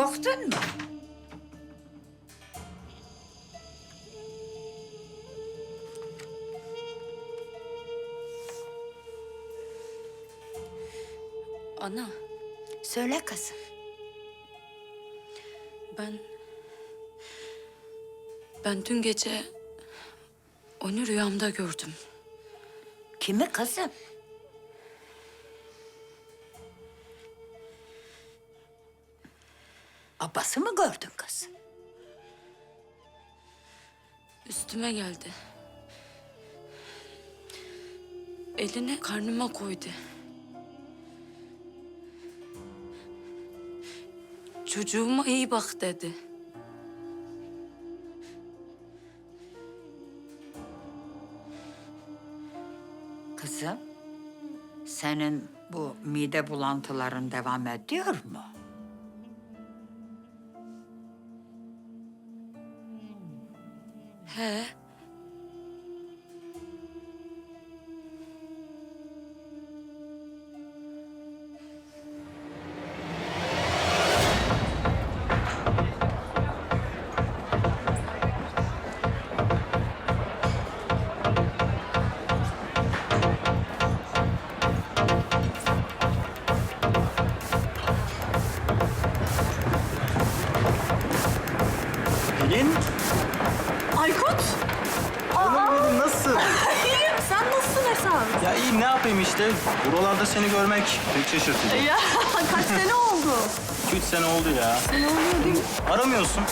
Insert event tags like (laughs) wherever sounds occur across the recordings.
Korktun mu? Ana, Söyle kızım. ben... Ben dün gece onu rüyamda gördüm. Kimi kızım? Abbas'ı mı gördün kız? Üstüme geldi. Elini karnıma koydu. Çocuğuma iyi bak dedi. Kızım, senin bu mide bulantıların devam ediyor mu? He, Buralarda seni görmek pek şaşırtıcı. Ya (laughs) kaç sene oldu? 2-3 sene oldu ya. Ne oluyor değil mi? Aramıyorsun.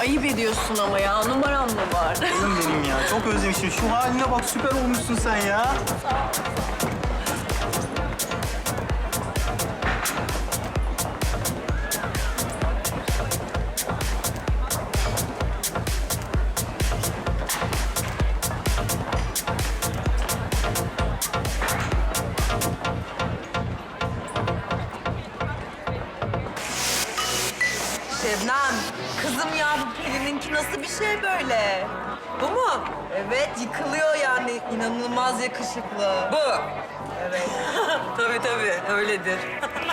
Ayıp ediyorsun ama ya. Numaram mı var? Canım benim ya. Çok özlemişim. Şu haline bak süper olmuşsun sen ya. İnanılmaz yakışıklı. Bu? Evet. (laughs) tabii tabii, öyledir. (laughs)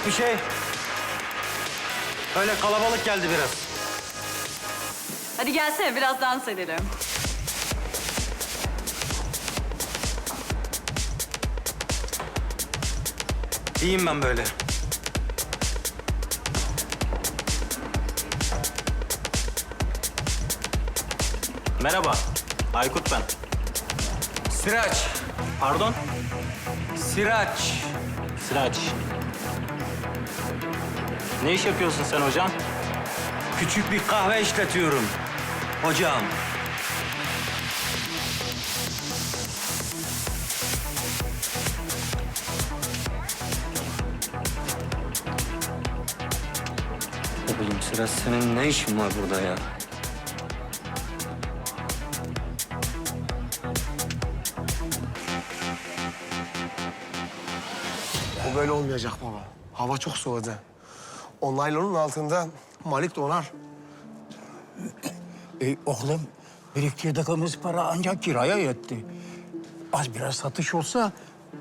Yok bir şey. Öyle kalabalık geldi biraz. Hadi gelsene biraz dans edelim. İyiyim ben böyle. Merhaba. Aykut ben. Sıraç, Pardon? Sıraç. Sıraç. Ne iş yapıyorsun sen hocam? Küçük bir kahve işletiyorum. Hocam. Oğlum Sıraç senin ne işin var burada ya? Bu böyle olmayacak baba. Hava çok soğudu. O naylonun altında Malik donar. E, oğlum biriktirdiğimiz para ancak kiraya yetti. Az biraz satış olsa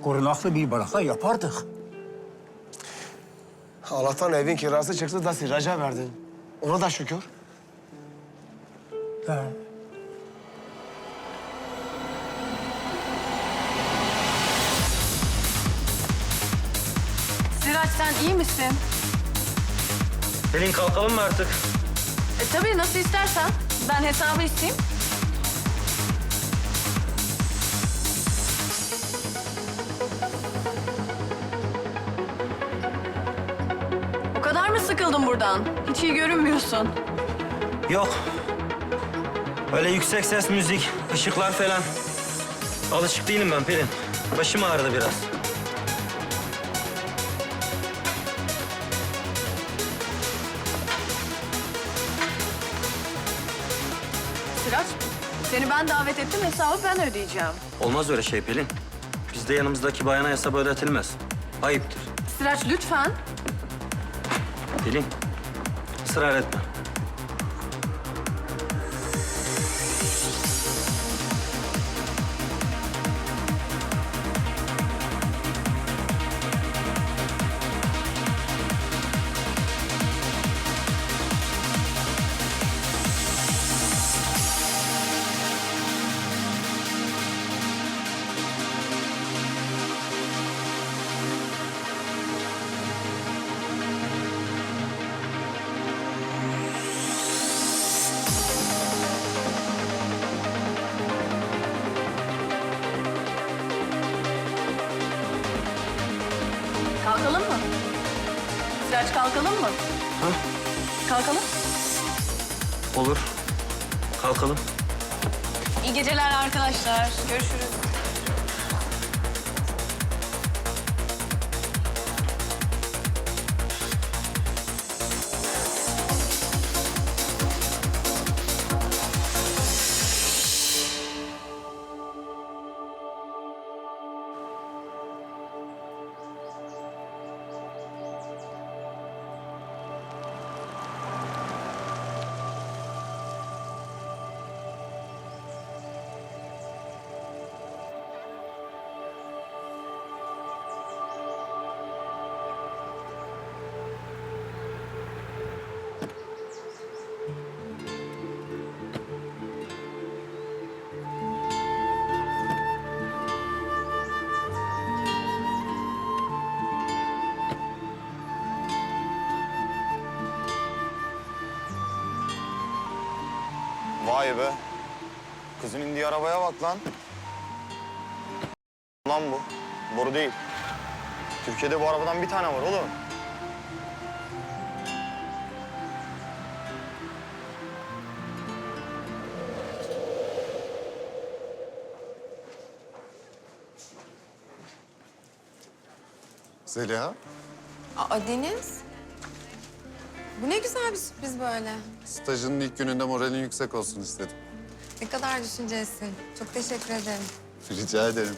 korunaklı bir baraka yapardık. Allah'tan evin kirası çıktı da siraca verdin. Ona da şükür. Ha. Siraç sen iyi misin? Pelin kalkalım mı artık? E tabii nasıl istersen. Ben hesabı isteyeyim. O kadar mı sıkıldın buradan? Hiç iyi görünmüyorsun. Yok. Öyle yüksek ses müzik, ışıklar falan. Alışık değilim ben Pelin. Başım ağrıdı biraz. Sıraç, seni ben davet ettim, hesabı ben ödeyeceğim. Olmaz öyle şey Pelin. Bizde yanımızdaki bayana hesap ödetilmez. Ayıptır. Sıraç lütfen. Pelin, ısrar etme. Sıraç kalkalım mı? Ha? Kalkalım. Olur. Kalkalım. İyi geceler arkadaşlar. Görüşürüz. Vay be. Kızın indiği arabaya bak lan. Lan bu. Boru değil. Türkiye'de bu arabadan bir tane var oğlum. Zeliha, Aa Deniz. Bu ne güzel bir sürpriz böyle. stajının ilk gününde moralin yüksek olsun istedim. Ne kadar düşüncelisin. Çok teşekkür ederim. Rica ederim.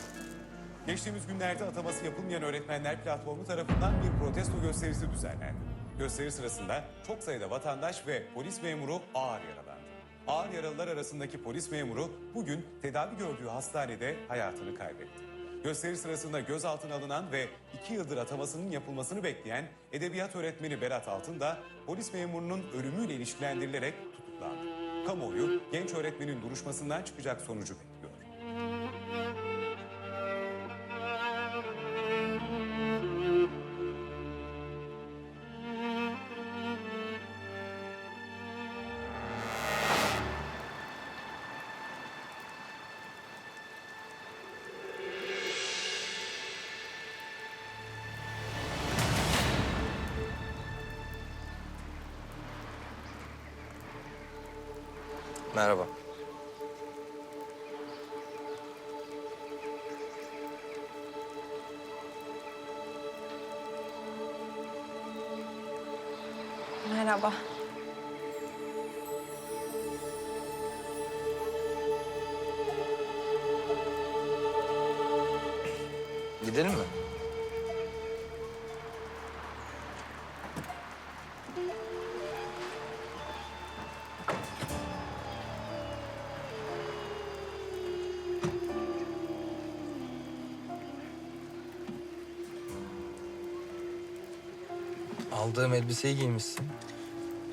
Geçtiğimiz günlerde ataması yapılmayan öğretmenler platformu tarafından bir protesto gösterisi düzenlendi. Gösteri sırasında çok sayıda vatandaş ve polis memuru ağır yaralandı. Ağır yaralılar arasındaki polis memuru bugün tedavi gördüğü hastanede hayatını kaybetti. Gösteri sırasında gözaltına alınan ve iki yıldır atamasının yapılmasını bekleyen edebiyat öğretmeni Berat Altın da polis memurunun ölümüyle ilişkilendirilerek tutuklandı. Kamuoyu genç öğretmenin duruşmasından çıkacak sonucu bekliyor. Merhaba. Aldığım elbiseyi giymişsin.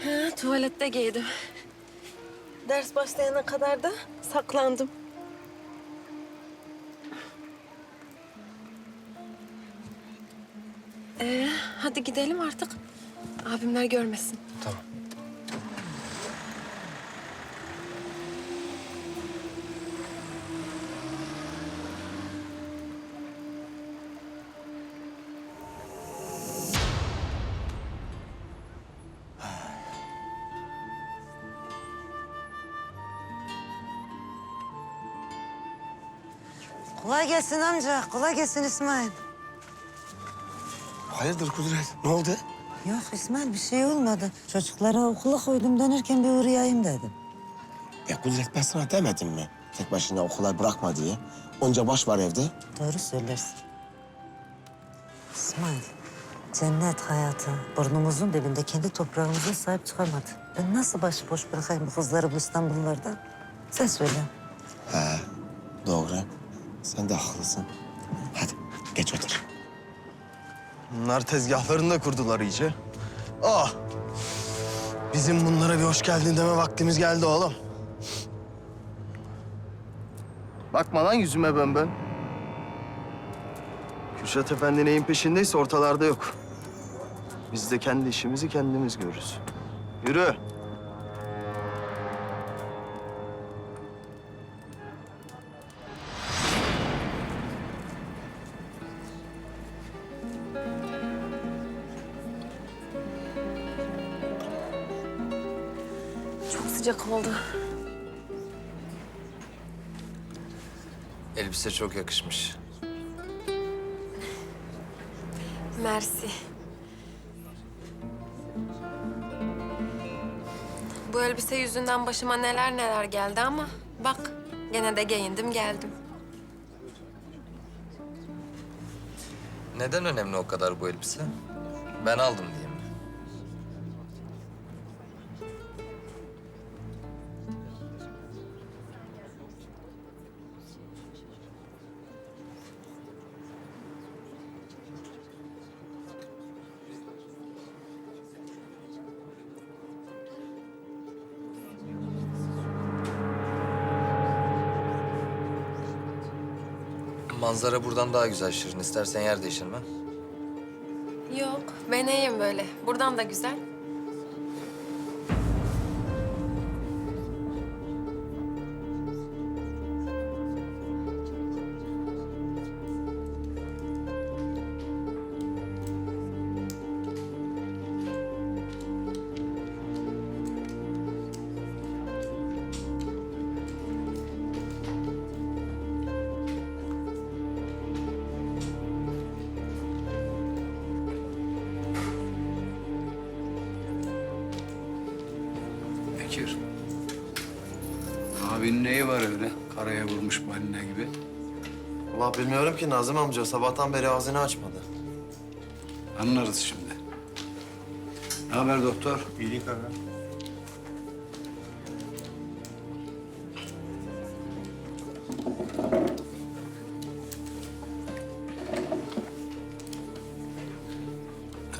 Ha, tuvalette giydim. Ders başlayana kadar da saklandım. Ee, hadi gidelim artık. Abimler görmesin. Kolay gelsin amca. Kolay gelsin İsmail. Hayırdır Kudret? Ne oldu? Yok İsmail bir şey olmadı. Çocuklara okula koydum dönerken bir uğrayayım dedim. Ya Kudret ben sana demedim mi? Tek başına okula bırakma diye. Onca baş var evde. Doğru söylersin. İsmail, cennet hayatı burnumuzun dibinde kendi toprağımıza sahip çıkamadı. Ben nasıl başıboş bırakayım bu kızları bu İstanbullulardan? Sen söyle. He, doğru. Sen de haklısın. Hadi geç otur. Bunlar tezgahlarını da kurdular iyice. Ah! Bizim bunlara bir hoş geldin deme vaktimiz geldi oğlum. Bakma lan yüzüme ben ben. Kürşat Efendi neyin peşindeyse ortalarda yok. Biz de kendi işimizi kendimiz görürüz. Yürü. Sıcak oldu. Elbise çok yakışmış. Mersi. Bu elbise yüzünden başıma neler neler geldi ama bak gene de giyindim geldim. Neden önemli o kadar bu elbise? Ben aldım diye Manzara buradan daha güzel Şirin. İstersen yer değiştirme. Yok ben iyiyim böyle. Buradan da güzel. Neyi var öyle? Karaya vurmuş balina gibi. Allah bilmiyorum ki Nazım amca. Sabahtan beri ağzını açmadı. Anlarız şimdi. Ne haber doktor? İyilik abi.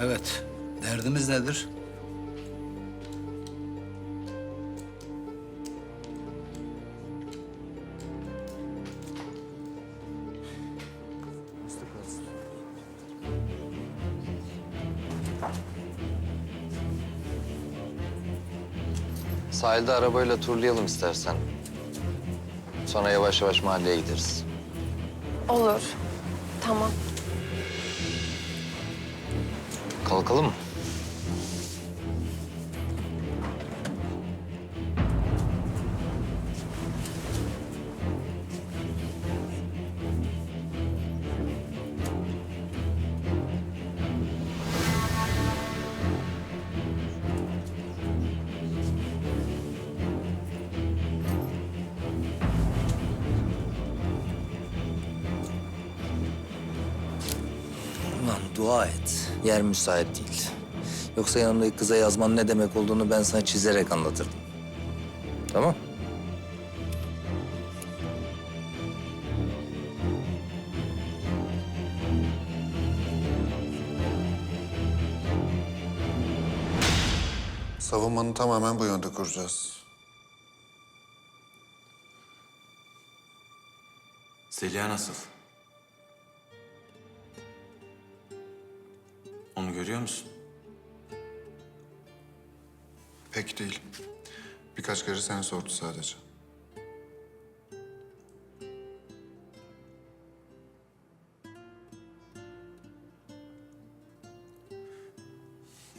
Evet. Derdimiz nedir? Sahilde arabayla turlayalım istersen. Sonra yavaş yavaş mahalleye gideriz. Olur. Tamam. Kalkalım mı? Dua et. Yer müsait değil. Yoksa yanımdaki kıza yazmanın ne demek olduğunu ben sana çizerek anlatırdım. Tamam? Savunmanı tamamen bu yönde kuracağız. Zeliha nasıl? Onu görüyor musun? Pek değil. Birkaç kere seni sordu sadece.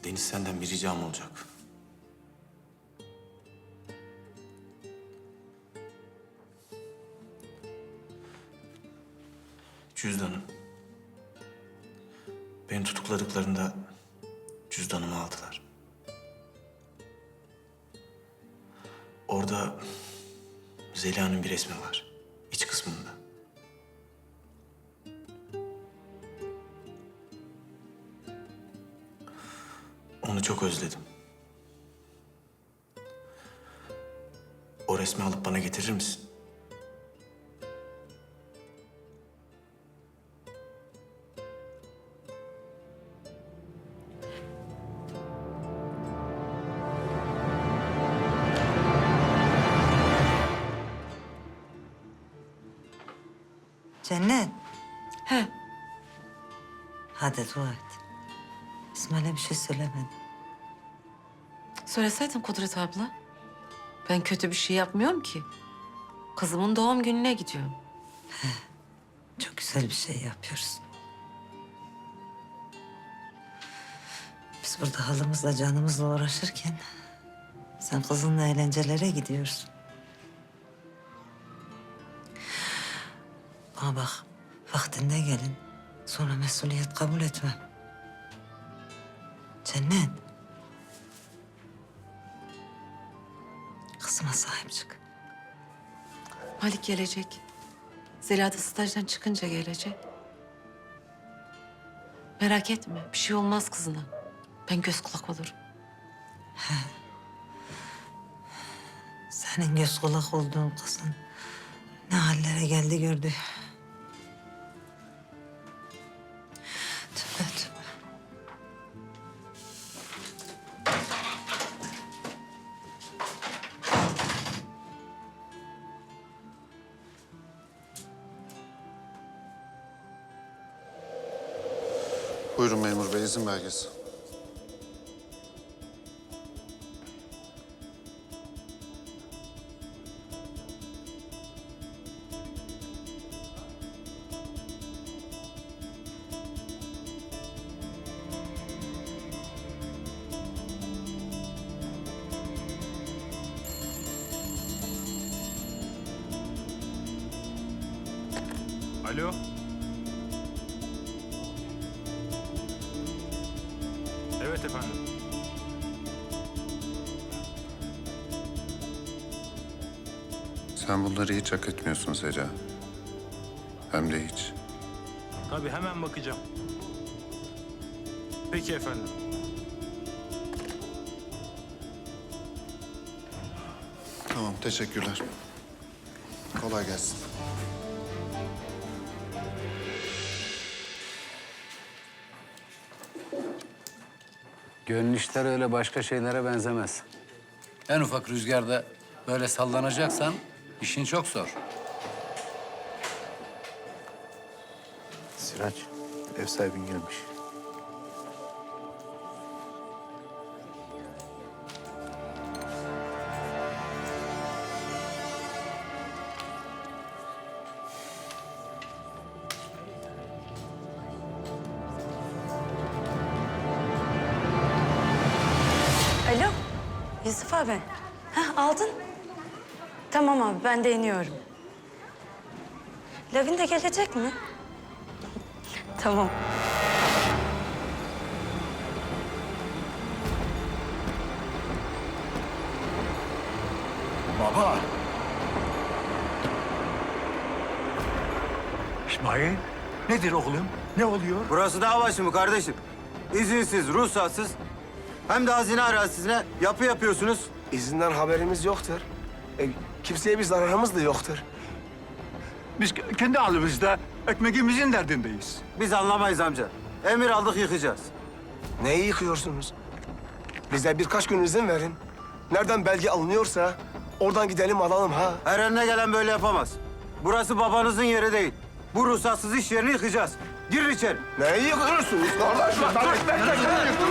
Deniz senden bir ricam olacak. Cüzdanım. Beni tutukladıklarında cüzdanımı aldılar. Orada Zeliha'nın bir resmi var. iç kısmında. Onu çok özledim. O resmi alıp bana getirir misin? Cennet. He. Hadi dua et. İsmail'e bir şey söylemedin. Söyleseydin Kudret abla. Ben kötü bir şey yapmıyorum ki. Kızımın doğum gününe gidiyorum. Çok güzel bir şey yapıyorsun. Biz burada halımızla canımızla uğraşırken... ...sen kızınla eğlencelere gidiyorsun. Ama bak, vaktinde gelin. Sonra mesuliyet kabul etmem. Cennet. Kızıma sahip çık. Malik gelecek. Zeliha da stajdan çıkınca gelecek. Merak etme, bir şey olmaz kızına. Ben göz kulak olurum. Senin göz kulak olduğun kızın ne hallere geldi gördü. Bey, izin belgesi. Hiç hak etmiyorsun Zeliha. Hem de hiç. Tabii hemen bakacağım. Peki efendim. Tamam, teşekkürler. Kolay gelsin. Gönül işleri öyle başka şeylere benzemez. En ufak rüzgarda böyle sallanacaksan işin çok zor. Sirac, ev sahibin gelmiş. Alo, Yusuf abi. Heh, aldın. Tamam abi, ben de iniyorum. Lavin de gelecek mi? (laughs) tamam. Baba. İsmail, nedir oğlum? Ne oluyor? Burası dağ başı mı kardeşim? İzinsiz, ruhsatsız hem de hazine arazisine yapı yapıyorsunuz. İzinden haberimiz yoktur. E, kimseye bir zararımız da yoktur. Biz kendi halimizde ekmeğimizin derdindeyiz. Biz anlamayız amca. Emir aldık yıkacağız. Neyi yıkıyorsunuz? Bize birkaç gün izin verin. Nereden belge alınıyorsa oradan gidelim alalım ha. Her önüne gelen böyle yapamaz. Burası babanızın yeri değil. Bu ruhsatsız iş yerini yıkacağız. Girin içeri. Neyi yıkıyorsunuz kardeş? Bak, dur, bekle, kardeş, dur.